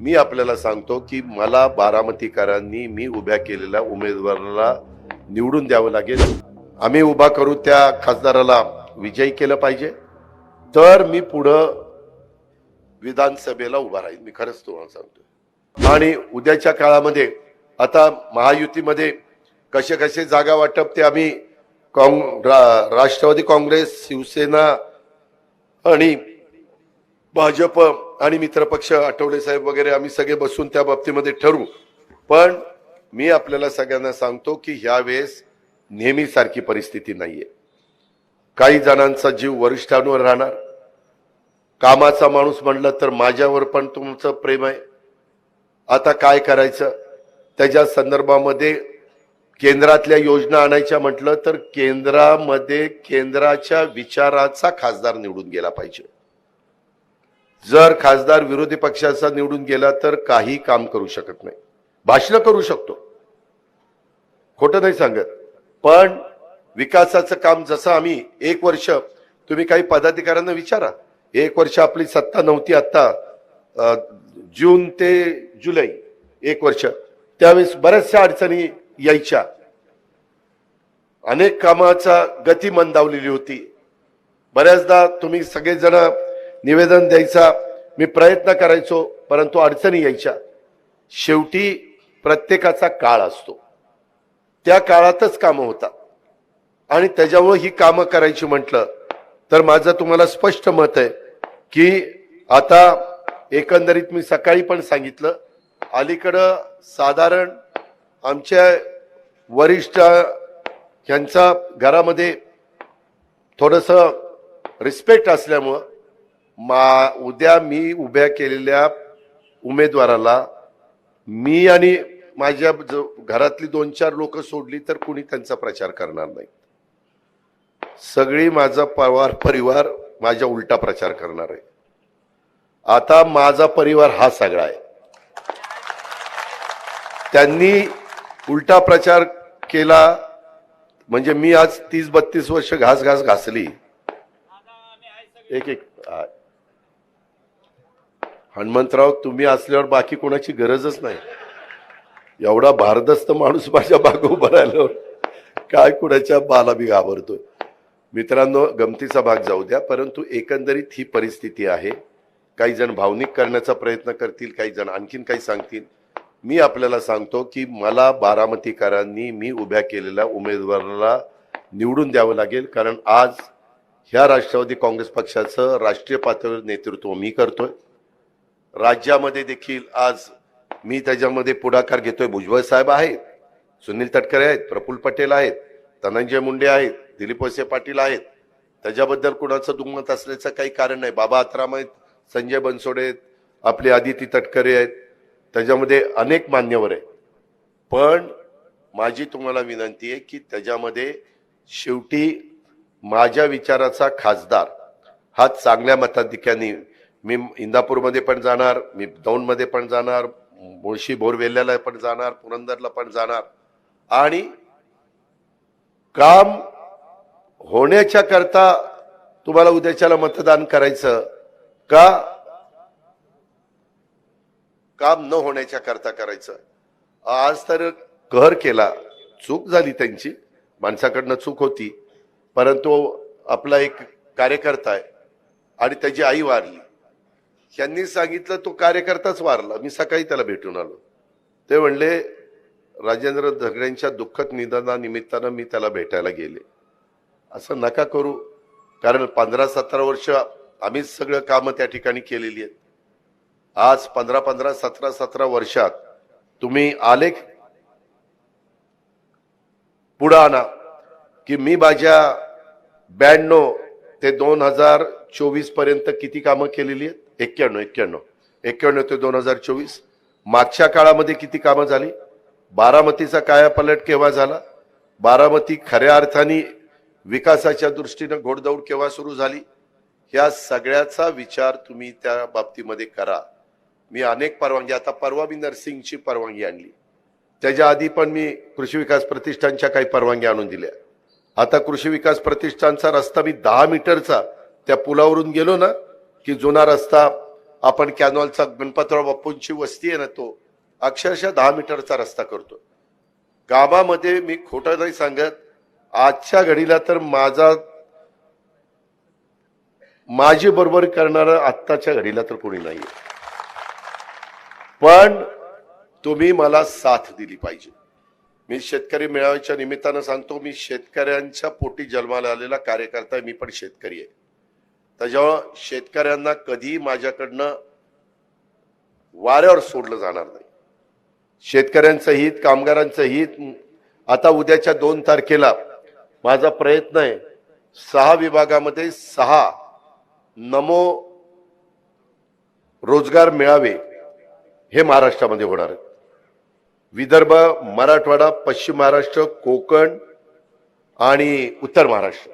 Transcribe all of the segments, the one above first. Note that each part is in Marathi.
मी आपल्याला सांगतो की मला बारामतीकरांनी मी उभ्या केलेल्या उमेदवाराला निवडून द्यावं लागेल. आम्ही उभा करू त्या खासदाराला विजयी केलं पाहिजे. तर मी पुढं विधानसभेला उभा राहील मी खरंच तुम्हाला सांगतो आणि उद्याच्या काळामध्ये आता महायुतीमध्ये कसे कसे जागा वाटप ते आम्ही काँग रा- राष्ट्रवादी काँग्रेस शिवसेना आणि भाजप आणि मित्रपक्ष आठवले साहेब वगैरे आम्ही सगळे बसून त्या बाबतीमध्ये ठरवू. पण मी आपल्याला सगळ्यांना सांगतो की ह्या वेळेस नेहमीसारखी परिस्थिती नाहीये. काही जणांचा जीव वरिष्ठांवर राहणार. कामाचा माणूस म्हणलं तर माझ्यावर पण तुमचं प्रेम आहे. आता काय करायचं? त्याच्या संदर्भामध्ये केंद्रातल्या योजना आणायच्या म्हटलं तर केंद्रामध्ये केंद्राच्या विचाराचा खासदार निवडून गेला पाहिजे. जर खासदार विरोधी पक्षाचा निवडून गेला तर काही काम करू शकत नाही. भाषण करू शकतो. खोटं नाही सांगत. पण विकासाचं काम जसं आम्ही एक वर्ष तुम्ही काही पदाधिकाऱ्यांना विचारा. एक वर्ष आपली सत्ता नव्हती आता जून ते जुलै एक वर्ष. त्यावेळेस बऱ्याचशा अडचणी यायच्या. अनेक कामाचा गती मंदावलेली होती. बऱ्याचदा तुम्ही सगळेजण निवेदन द्यायचा मी प्रयत्न करायचो परंतु अडचणी यायच्या. शेवटी प्रत्येकाचा काळ असतो. त्या काळातच कामं होतात. आणि त्याच्यामुळे ही कामं करायची म्हटलं तर माझं तुम्हाला स्पष्ट मत आहे की आता एकंदरीत मी सकाळी पण सांगितलं अलीकडं साधारण आमच्या वरिष्ठ यांचा घरामध्ये थोडंसं रिस्पेक्ट असल्यामुळं मा उद्या मी उभ्या केलेल्या उमेदवाराला मी आणि माझ्या घरातली दोन चार लोक सोडली तर कुणी त्यांचा प्रचार करणार नाही. सगळी माझा पवार परिवार माझ्या उलटा प्रचार करणार आहे. आता माझा परिवार हा सगळा आहे. त्यांनी उलटा प्रचार केला म्हणजे मी आज तीस बत्तीस वर्ष घास घास घासली. एक एक आ- हनुमंतराव तुम्ही असल्यावर बाकी कोणाची गरजच नाही. एवढा भारदस्त माणूस माझ्या बाग उभा राहिल्यावर काय कुणाच्या बाला मी घाबरतोय. मित्रांनो गमतीचा भाग जाऊ द्या परंतु एकंदरीत ही परिस्थिती आहे. काही जण भावनिक करण्याचा प्रयत्न करतील काही जण आणखीन काही सांगतील. मी आपल्याला सांगतो की मला बारामतीकरांनी मी उभ्या केलेल्या उमेदवाराला निवडून द्यावं लागेल कारण आज ह्या राष्ट्रवादी काँग्रेस पक्षाचं राष्ट्रीय पातळीवर नेतृत्व मी करतोय. राज्यामध्ये देखील आज मी त्याच्यामध्ये पुढाकार घेतोय. भुजबळ साहेब आहेत सुनील तटकरे आहेत प्रफुल्ल पटेल आहेत धनंजय मुंडे आहेत दिलीप वसे पाटील आहेत. त्याच्याबद्दल कुणाचं दुमत असल्याचं काही कारण नाही. बाबा आत्राम आहेत संजय बनसोडे आहेत आपले आदिती तटकरे आहेत. त्याच्यामध्ये अनेक मान्यवर आहे पण माझी तुम्हाला विनंती आहे की त्याच्यामध्ये शेवटी माझ्या विचाराचा खासदार हा चांगल्या मताधिक्याने मी इंदापूरमध्ये पण जाणार मी दौंडमध्ये पण जाणार मुळशी बोरवेल्याला पण जाणार पुरंदरला पण जाणार. आणि काम होण्याच्या करता तुम्हाला उद्याच्याला मतदान करायचं का? काम न होण्याच्या करता करायचं. आज तर कहर केला. चूक झाली त्यांची. माणसाकडनं चूक होती. परंतु आपला एक कार्यकर्ता आहे आणि त्याची आई वारली. ह्यांनी सांगितलं तो कार्यकर्ताच वारला. मी सकाळी त्याला भेटून आलो. ते म्हणले राजेंद्र झगड्यांच्या दुःखद निधनानिमित्तानं मी त्याला भेटायला गेले. असं नका करू कारण पंधरा सतरा वर्ष आम्हीच सगळं कामं त्या ठिकाणी केलेली आहेत. आज पंधरा पंधरा सतरा सतरा वर्षात तुम्ही आलेख पुढं आणा की मी माझ्या ब्याण्णव ते दोन हजार चोवीसपर्यंत किती कामं केलेली आहेत? एक्क्याण्णव एक्क्याण्णव. एक्क्याण्णव ते दोन हजार चोवीस. मागच्या काळामध्ये किती कामं झाली? बारामतीचा कायापलट केव्हा झाला? बारामती खऱ्या अर्थाने विकासाच्या दृष्टीनं घोडदौड केव्हा सुरू झाली? ह्या सगळ्याचा विचार तुम्ही त्या बाबतीमध्ये करा. मी अनेक परवानगी आता परवा मी नर्सिंगची परवानगी आणली. त्याच्या आधी पण मी कृषी विकास प्रतिष्ठानच्या काही परवानगी आणून दिल्या. आता कृषी विकास प्रतिष्ठानचा रस्ता मी दहा मीटरचा त्या पुलावरून गेलो ना की जुना रस्ता आपण कॅनॉलचा गणपतराव बाप्पूंची वस्ती आहे ना तो अक्षरशः दहा मीटरचा रस्ता करतो. गावामध्ये मी खोटं नाही सांगत आजच्या घडीला तर माझा माझी बरोबर करणारं आत्ताच्या घडीला तर कोणी नाही पण तुम्ही मला साथ दिली पाहिजे. मी शेतकरी मेळाव्याच्या निमित्तानं सांगतो मी शेतकऱ्यांच्या पोटी जन्माला आलेला कार्यकर्ता मी पण शेतकरी आहे. त्याच्यामुळं शेतकऱ्यांना कधी माझ्याकडनं वाऱ्यावर सोडलं जाणार नाही. शेतकऱ्यांचं हित कामगारांचं हित आता उद्याच्या दोन तारखेला माझा प्रयत्न आहे सहा विभागामध्ये सहा नमो रोजगार मिळावे हे महाराष्ट्रामध्ये होणार आहेत. विदर्भ मराठवाडा पश्चिम महाराष्ट्र कोकण आणि उत्तर महाराष्ट्र.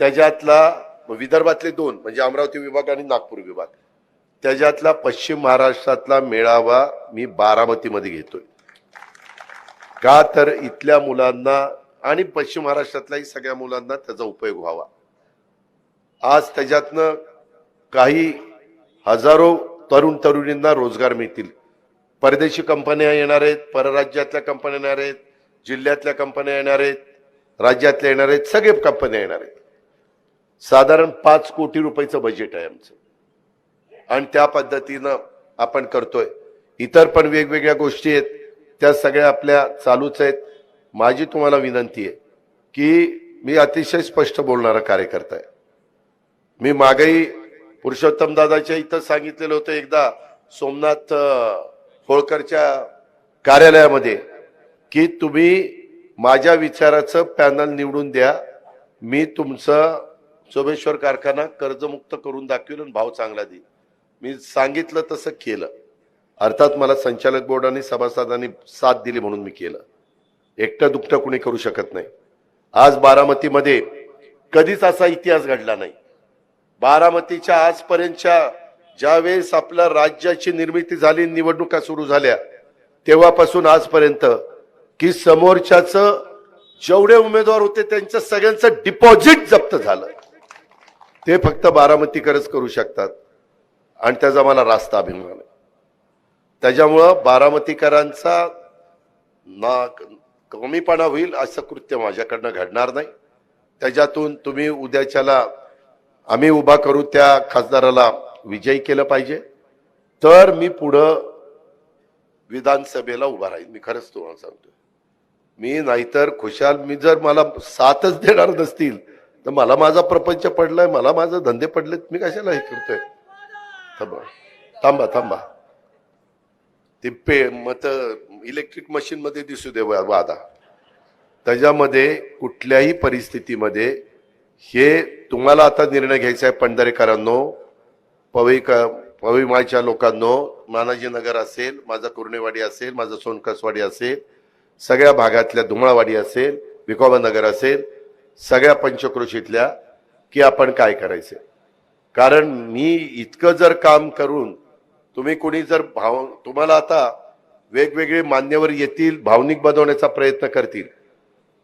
त्याच्यातला विदर्भातले दोन म्हणजे अमरावती विभाग आणि नागपूर विभाग. त्याच्यातला पश्चिम महाराष्ट्रातला मेळावा मी बारामतीमध्ये घेतोय. का तर इथल्या मुलांना आणि पश्चिम महाराष्ट्रातल्याही सगळ्या मुलांना त्याचा उपयोग व्हावा. आज त्याच्यातनं काही हजारो तरुण तरुणींना रोजगार मिळतील. परदेशी कंपन्या येणार आहेत परराज्यातल्या कंपन्या येणार आहेत जिल्ह्यातल्या कंपन्या येणार आहेत राज्यातल्या येणार आहेत सगळे कंपन्या येणार आहेत. साधारण पाच कोटी रुपयाचं बजेट आहे आमचं. आणि त्या पद्धतीनं आपण करतोय. इतर पण वेगवेगळ्या गोष्टी आहेत. त्या सगळ्या आपल्या चालूच आहेत. माझी तुम्हाला विनंती आहे की मी अतिशय स्पष्ट बोलणारा कार्यकर्ता आहे. मी मागही पुरुषोत्तम दादाच्या इथं सांगितलेलं होतं एकदा सोमनाथ होळकरच्या कार्यालयामध्ये की तुम्ही माझ्या विचाराचं पॅनल निवडून द्या. मी तुमचं सोमेश्वर कारखाना कर्जमुक्त करून दाखवेल आणि भाव चांगला देईल मी सांगितलं तसं केलं. अर्थात मला संचालक बोर्डाने सभासदांनी साथ दिली म्हणून मी केलं. एकटं दुखटं कुणी करू शकत नाही. आज बारामतीमध्ये कधीच असा इतिहास घडला नाही. बारामतीच्या आजपर्यंतच्या ज्यावेळेस आपल्या राज्याची निर्मिती झाली निवडणुका सुरू झाल्या तेव्हापासून आजपर्यंत की समोरच्याच जेवढे उमेदवार होते त्यांचं सगळ्यांचं डिपॉझिट जप्त झालं. ते फक्त बारामतीकरच करू शकतात. आणि त्याचा मला रास्ता अभिमान आहे. त्याच्यामुळं बारामतीकरांचा ना कमीपणा होईल असं कृत्य माझ्याकडनं घडणार नाही. त्याच्यातून तुम्ही उद्याच्याला आम्ही उभा करू त्या खासदाराला विजयी केलं पाहिजे. तर मी पुढं विधानसभेला उभा राहील मी खरंच तुम्हाला सांगतो मी नाहीतर खुशाल मी जर मला साथच देणार नसतील तर मला माझा प्रपंच पडलाय मला माझे धंदे पडलेत मी कशाला हे करतोय? थांबा. थांबा थांबा. ते पे मत इलेक्ट्रिक मशीन मध्ये दिसू दे वा- वादा. त्याच्यामध्ये कुठल्याही परिस्थितीमध्ये हे तुम्हाला आता निर्णय घ्यायचा आहे पंढरेकरांनो. पवई पवईमाळच्या लोकांनो मानाजीनगर असेल माझा कुर्णेवाडी असेल माझं सोनकसवाडी असेल सगळ्या भागातल्या धुमाळवाडी असेल विकोबा नगर असेल सगळ्या पंचक्रोशीतल्या की आपण काय करायचं. कारण मी इतकं जर काम करून तुम्ही कोणी जर भाव तुम्हाला आता वेगवेगळे मान्यवर येतील भावनिक बनवण्याचा प्रयत्न करतील.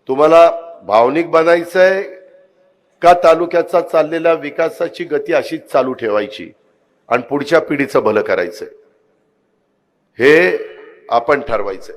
तुम्हाला भावनिक बनायचंय का तालुक्याचा चाललेल्या विकासाची गती अशीच चालू ठेवायची आणि पुढच्या पिढीचं भलं करायचंय. हे आपण ठरवायचंय.